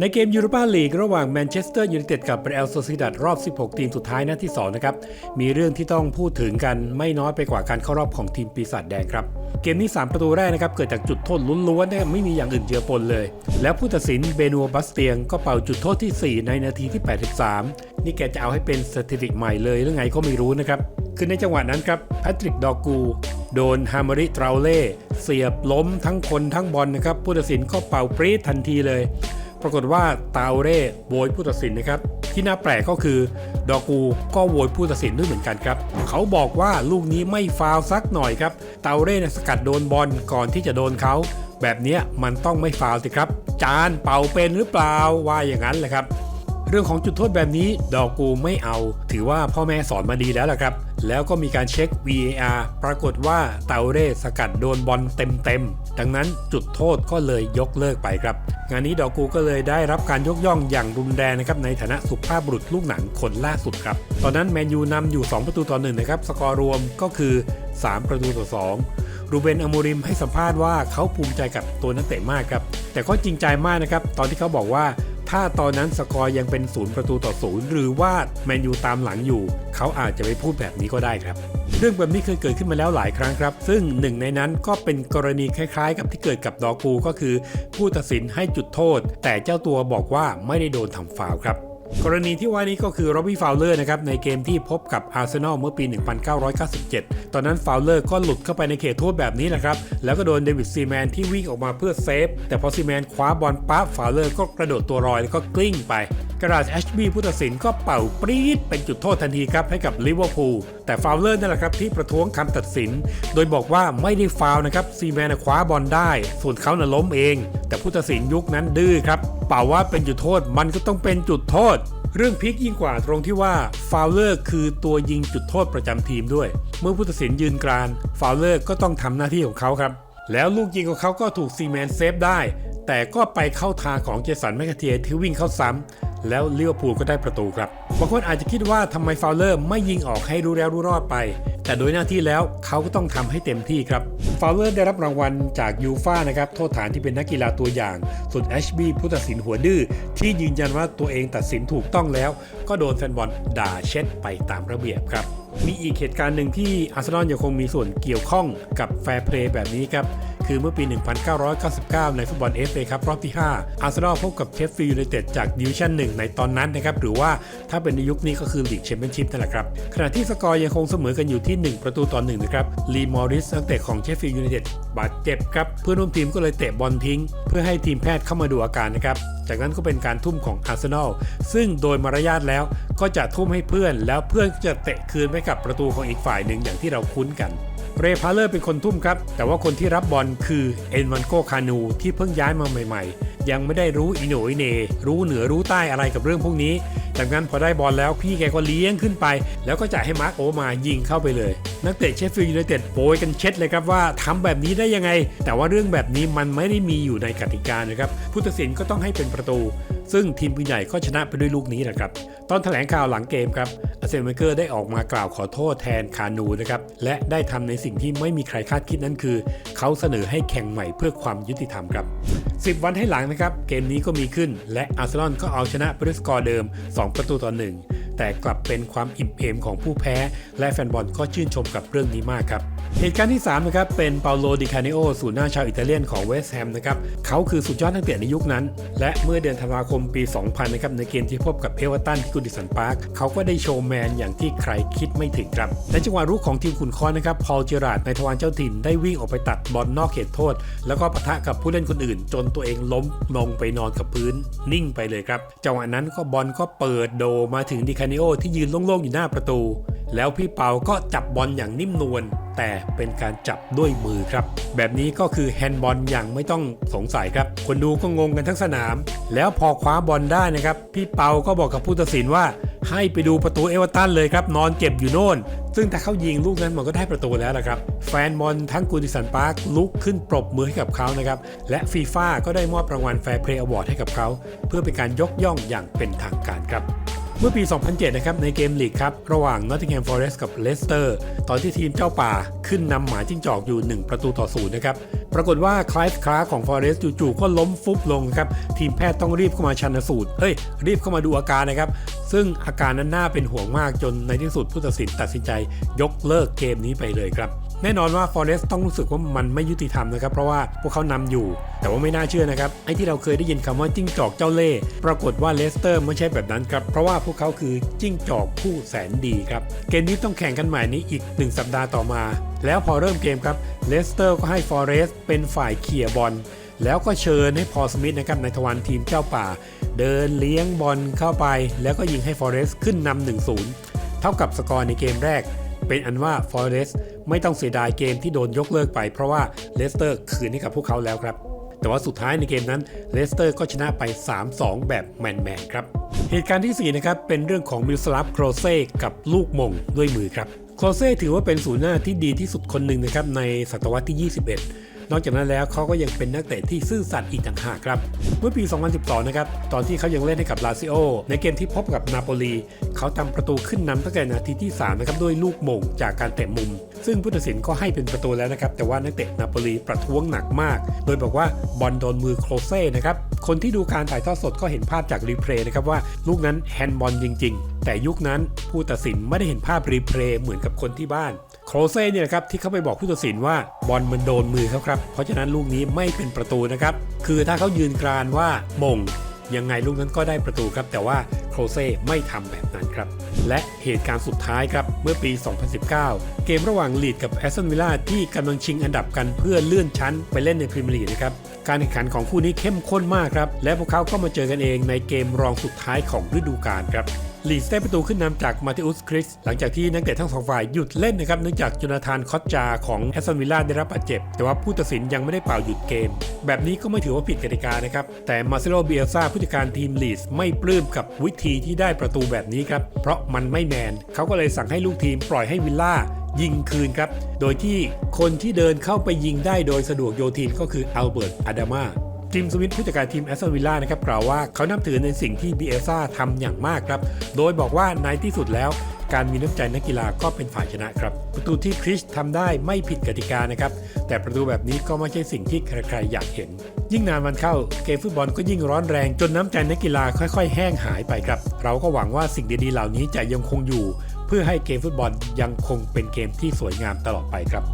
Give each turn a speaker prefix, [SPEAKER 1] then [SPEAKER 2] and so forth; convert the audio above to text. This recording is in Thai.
[SPEAKER 1] ในเกมยูโรปาลีกระหว่างแมนเชสเตอร์ยูไนเต็ดกับเรอัลโซซิดัดรอบ 16 ทีมสุดท้ายนัดที่ 2 นะครับ มีเรื่องที่ต้องพูดถึงกันไม่น้อยไปกว่าการเข้ารอบของทีมปีศาจแดงครับ เกมนี้ 3 ประตูแรกนะครับ เกิดจากจุดโทษล้วนๆไม่มีอย่างอื่นเจือปนเลย แล้วผู้ตัดสินเบนัวบัสเตียงก็เป่าจุดโทษที่ 4 ในนาทีที่ 83 นี่แกจะเอาให้เป็นสถิติใหม่เลยหรือไงก็ไม่รู้นะครับคือในจังหวะนั้นครับแพทริกดอกูโดนฮามาริตราเล่เสียบล้มทั้งคนทั้งบอลนะครับผู้ตัดสินก็เป่าปรี๊ดทันทีเลยป รากฏว่าตาเร่โวยผู้ตัดสินนะครับ ที่น่าแปลกก็คือ ดอกูก็โวยผู้ตัดสินด้วยเหมือนกันครับ เขาบอกว่าลูกนี้ไม่ฟาวล์สักหน่อยครับตาเร่สกัดโดนบอลก่อนที่จะโดนเขาแบบนี้มันต้องไม่ฟาวล์สิครับ จานเป่าเป็นหรือเปล่าว่าอย่างนั้นแหละครับ รื่องของจุดโทษแบบนี้ดอกกูไม่เอา ถือว่าพ่อแม่สอนมาดีแล้วล่ะครับ แล้วก็มีการเช็ค VAR ปรากฏว่าเตาเร่สกัดโดนบอลเต็มๆ ดังนั้นจุดโทษก็เลยยกเลิกไปครับ งานนี้ดอกกูก็เลยได้รับการยกย่องอย่างรุนแรงนะครับในฐานะสุภาพบุรุษลูกหนังคนล่าสุดครับ ตอนนั้นแมนยูนำอยู่ 2 ประตูต่อหนึ่งนะครับ สกอร์รวมก็คือ 3 ประตูต่อ 2 รูเบนอโมริมให้สัมภาษณ์ว่าเขาภูมิใจกับตัวนักเตะมากครับ แต่ก็จริงใจมากนะครับตอนที่เขาบอกว่า ถ้าตอนนั้นสกอร์ยังเป็นศูนย์ประตูต่อศูนย์หรือว่าแมนยูตามหลังอยู่ เขาอาจจะไปพูดแบบนี้ก็ได้ครับ เรื่องแบบนี้เคยเกิดขึ้นมาแล้วหลายครั้งครับ ซึ่งหนึ่งในนั้นก็เป็นกรณีคล้ายๆ กับที่เกิดกับดอกูก็คือ ผู้ตัดสินให้จุดโทษ แต่เจ้าตัวบอกว่าไม่ได้โดนทำฟาวครับ กรณีที่ว่านี้ก็คือโรบบี้ฟาวเลอร์นะครับในเกมที่พบกับอาร์เซนอลเมื่อปี 1997 ตอนนั้นฟาวเลอร์ก็หลุดเข้าไปในเขตโทษแบบนี้แหละครับ แล้วก็โดนเดวิดซีแมนที่วิ่งออกมาเพื่อเซฟ แต่พอซีแมนคว้าบอลปั๊บฟาวเลอร์ก็กระโดดตัวลอยแล้วก็กลิ้งไป กระดาษแอชบีผู้ตัดสินก็เป่าปรี๊ดเป็นจุดโทษทันทีครับให้กับลิเวอร์พูลแต่ฟาวเลอร์นั่นแหละครับที่ประท้วงคำตัดสิน โดยบอกว่าไม่ได้ฟาวนะครับซีแมนคว้าบอลได้ ส่วนเขาน่ะล้มเอง แต่ผู้ตัดสินยุคนั้นดื้อครับเป่าว่าเป็นจุดโทษมันก็ต้องเป็นจุดโทษเรื่องพีคยิ่งกว่าตรงที่ว่าฟาวเลอร์คือตัวยิงจุดโทษประจำทีมด้วย เมื่อผู้ตัดสินยืนกรานฟาวเลอร์ก็ต้องทำหน้าที่ของเขาครับ แล้วลูกยิงของเขาก็ถูกซีแมนเซฟได้ แต่ก็ไปเข้าทางของเจสันแมคเทียที่วิ่งเข้าซ้ำ แล้วเลิเวอร์พูลก็ได้ประตูครับบางคนอาจจะคิดว่าทำไมฟาวเลอร์ไม่ยิงออกให้รู้แล้วรู้รอดไป แต่โดยหน้าที่แล้วเขาก็ต้องทำให้เต็มที่ครับฟาวเลอร์ได้รับรางวัลจากยูฟ่านะครับโทษฐานที่เป็นนักกีฬาตัวอย่าง ส่วนแอชบีผู้ตัดสินหัวดื้อที่ยืนยันว่าตัวเองตัดสินถูกต้องแล้ว ก็โดนแฟนบอลด่าเช็ดไปตามระเบียบครับมีอีกเหตุการณ์หนึ่งที่อาร์เซนอลยังคงมีส่วนเกี่ยวข้องกับแฟร์เพลย์แบบนี้ครับ คือเมื่อปี 1999 ในฟุตบอล FA ครับรอบที่ 5 อาร์เซนอลพบกับเชฟฟิลด์ยูไนเต็ดจากดิวิชั่น 1 ในตอนนั้นนะครับหรือว่าถ้าเป็นในยุคนี้ก็คือลีกแชมเปี้ยนชิพนั่นแหละครับขณะที่สกอร์ยังคงเสมอกันอยู่ที่ 1 ประตูต่อ1นะครับลีมอริสนักเตะของเชฟฟิลด์ยูไนเต็ดบาดเจ็บครับเพื่อนร่วมทีมก็เลยเตะบอลทิ้ง เพื่อให้ทีมแพทย์เข้ามาดูอาการนะครับจากนั้นก็เป็นการทุ่มของอาร์เซนอลซึ่งโดยมารยาทแล้วก็จะทุ่มให้เพื่อน แล้วเพื่อนก็จะเตะคืนไปกับประตูของอีกฝ่ายหนึ่งอย่างที่เราคุ้นกัน เรพาเลอร์เป็นคนทุ่มครับ แต่ว่าคนที่รับบอลคือเอ็นวันโกคานูที่เพิ่งย้ายมาใหม่ๆ ยังไม่ได้รู้อิโหนอิเนรู้เหนือรู้ใต้อะไรกับเรื่องพวกนี้ ดังนั้นพอได้บอลแล้วพี่แกก็เลี้ยงขึ้นไป แล้วก็จ่ายให้มาร์คโอมายิงเข้าไปเลย นักเตะเชฟฟิลด์ยูไนเต็ดโปยกันเช็ดเลยครับว่าทำแบบนี้ได้ยังไง แต่ว่าเรื่องแบบนี้มันไม่ได้มีอยู่ในกติกานะครับผู้ตัดสินก็ต้องให้เป็นประตู ซึ่งทีมปืนใหญ่ก็ชนะไปด้วยลูกนี้แหละครับตอนแถลงข่าวหลังเกมครับอาเซนเวเกอร์ได้ออกมากล่าวขอโทษแทนคานูนะครับและได้ทำในสิ่งที่ไม่มีใครคาดคิดนั่นคือ เขาเสนอให้แข่งใหม่เพื่อความยุติธรรมครับ 10 วันให้หลังนะครับเกมนี้ก็มีขึ้น และอาร์เซนอลก็เอาชนะไปด้วยสกอร์เดิม2 2 ประตูต่อ 1 แต่กลับเป็นความอิ่มเอมของผู้แพ้ และแฟนบอลก็ชื่นชมกับเรื่องนี้มากครับเหตุการณ์ที่3นะครับเป็นเปาโลดิคาเนโอศูนย์หน้าชาวอิตาเลียนของเวสต์แฮมนะครับเขาคือสุดยอดนักเตะในยุคนั้น และเมื่อเดือนธันวาคมปี 2000นะครับในเกมที่พบกับเอเวอร์ตันที่กุดิสันพาร์คเขาก็ได้โชว์แมนอย่างที่ใครคิดไม่ถึงครับในจังหวะรุกของทีมขุนค้อนนะครับพอลเจอราดในทวารเจ้าถิ่นได้วิ่งออกไปตัดบอลนอกเขตโทษ แล้วก็ปะทะกับผู้เล่นคนอื่น จนตัวเองล้มลงไปนอนกับพื้น นิ่งไปเลยครับจังหวะนั้นก็บอลก็เปิดโดมาถึงดิคาเนโอที่ยืนโล่งๆอยู่หน้าประตู แล้วพี่เปาก็จับบอลอย่างนิ่มนวลแต่เป็นการจับด้วยมือครับ แบบนี้ก็คือแฮนด์บอลอย่างไม่ต้องสงสัยครับ คนดูก็งงกันทั้งสนาม แล้วพอคว้าบอลได้นะครับ พี่เปาก็บอกกับผู้ตัดสินว่า ให้ไปดูประตูเอเวอร์ตันเลยครับ นอนเจ็บอยู่โน่น ซึ่งถ้าเขายิงลูกนั้นมันก็ได้ประตูแล้วละครับ แฟนบอลทั้งกูดิสันพาร์คลุกขึ้นปรบมือให้กับเขานะครับ และฟีฟ่าก็ได้มอบรางวัลแฟร์เพลย์อวอร์ดให้กับเขา เพื่อเป็นการยกย่องอย่างเป็นทางการครับ เมื่อปี 2007 นะครับ ในเกมลีกครับ ระหว่าง Nottingham Forest กับ Leicester ตอนที่ทีมเจ้าป่าขึ้นนำหมาจิ้งจอกอยู่ 1 ประตูต่อศูนย์นะครับ ปรากฏว่าคลายคลาของฟอเรสต์จู่ๆก็ล้มฟุบลงครับ ทีมแพทย์ต้องรีบเข้ามาชันสูตรเฮ้ย รีบเข้ามาดูอาการนะครับ ซึ่งอาการนั้นน่าเป็นห่วงมากจนในที่สุดผู้ตัดสินตัดสินใจยกเลิกเกมนี้ไปเลยครับ แน่นอนว่าฟอเรสต์ต้องรู้สึกว่ามันไม่ยุติธรรมนะครับ เพราะว่าพวกเขานำอยู่ แต่ว่าไม่น่าเชื่อนะครับ ไอ้ที่เราเคยได้ยินคำว่าจิ้งจอกเจ้าเล่ห์ปรากฏว่าเลสเตอร์ไม่ใช่แบบนั้นครับ เพราะว่าพวกเขาคือจิ้งจอกผู้แสนดีครับ เกมนี้ต้องแข่งกันใหม่นี้อีก 1 สัปดาห์ต่อมา แล้วพอเริ่มเกมครับเลสเตอร์ก็ให้ฟอเรสต์เป็นฝ่ายเขี่ยบอลแล้วก็เชิญให้พอสมิธนะครับในทวารทีมเจ้าป่า เดินเลี้ยงบอลเข้าไป แล้วก็ยิงให้ฟอเรสต์ขึ้นนำ1-0 เท่ากับสกอร์ในเกมแรก เป็นอันว่าฟอเรสไม่ต้องเสียดายเกมที่โดนยกเลิกไปเพราะว่าเลสเตอร์คืนให้กับพวกเขาแล้วครับ แต่ว่าสุดท้ายในเกมนั้นเลสเตอร์ก็ชนะไป 3-2 แบบแมนๆครับ เหตุการณ์ที่ 4 นะครับ เป็นเรื่องของมิลสลับโครเซ่กับลูกมงด้วยมือครับโครเซ่ถือว่าเป็นศูนย์หน้าที่ดีที่สุดคนหนึ่งนะครับในศตวรรษที่ 21 นอกจากนั้นแล้วเขาก็ยังเป็นนักเตะที่ซื่อสัตย์อีกต่างหากครับ เมื่อปี 2012 นะครับ ตอนที่เขายังเล่นให้กับลาซิโอ ในเกมที่พบกับนาโปลี เขาทำประตูขึ้นนำตั้งแต่นาทีที่ 3 นะครับ ด้วยลูกโมงจากการเตะมุม ซึ่งผู้ตัดสินก็ให้เป็นประตูแล้วนะครับ แต่ว่านักเตะนาโปลีประท้วงหนักมาก โดยบอกว่าบอลโดนมือโครเซ่นะครับ คนที่ดูการถ่ายทอดสดก็เห็นภาพจากรีเพลย์นะครับว่าลูกนั้นแฮนด์บอลจริง ๆ แต่ยุคนั้นผู้ตัดสินไม่ได้เห็นภาพรีเพลย์เหมือนกับคนที่บ้าน โครเซ่เนี่ยนะครับที่เขาไปบอกผู้ตัดสินว่าบอลมันโดนมือเขาครับ เพราะฉะนั้นลูกนี้ไม่เป็นประตูนะครับ คือถ้าเขายืนกรานว่ามงยังไงลูกนั้นก็ได้ประตูครับ แต่ว่าโครเซ่ไม่ทำแบบนั้นครับ และเหตุการณ์สุดท้ายครับ เมื่อปี 2019 เกมระหว่างลีดกับแอสตันวิลล่าที่กำลังชิงอันดับกันเพื่อเลื่อนชั้นไปเล่นในพรีเมียร์ลีกนะครับ การแข่งขันของคู่นี้เข้มข้นมากครับ และพวกเขาก็มาเจอกันเองในเกมรองสุดท้ายของฤดูกาลครับ ลีดส์ได้ประตูขึ้นนำจากมาติอุสคริสหลังจากที่นักเตะทั้งสองฝ่ายหยุดเล่นนะครับเนื่องจากจูนาธานคอตจาของแอสตันวิลล่าได้รับบาดเจ็บ แต่ว่าผู้ตัดสินยังไม่ได้เป่าหยุดเกม แบบนี้ก็ไม่ถือว่าผิดกติกานะครับ แต่มาเซโลเบียซ่าผู้จัดการทีมลีดส์ไม่ปลื้มกับวิธีที่ได้ประตูแบบนี้ครับเพราะมันไม่แมนเขาก็เลยสั่งให้ลูกทีมปล่อยให้วิลล่ายิงคืนครับ โดยที่คนที่เดินเข้าไปยิงได้โดยสะดวกโยทินก็คืออัลเบิร์ตอาดามา จิมสวิตผู้จัดการทีมแอสตันวิลล่านะครับกล่าวว่าเขานับถือในสิ่งที่บีเอซ่าทำอย่างมากครับ โดยบอกว่าในที่สุดแล้วการมีน้ำใจนักกีฬาก็เป็นฝ่ายชนะครับ ประตูที่คริสทำได้ไม่ผิดกติกานะครับ แต่ประตูแบบนี้ก็ไม่ใช่สิ่งที่ใครๆอยากเห็น ยิ่งนานวันเข้าเกมฟุตบอลก็ยิ่งร้อนแรง จนน้ำใจนักกีฬาค่อยๆ แห้งหายไปครับ เราก็หวังว่าสิ่งดีๆเหล่านี้จะยังคงอยู่ เพื่อให้เกมฟุตบอลยังคงเป็นเกมที่สวยงามตลอดไปครับ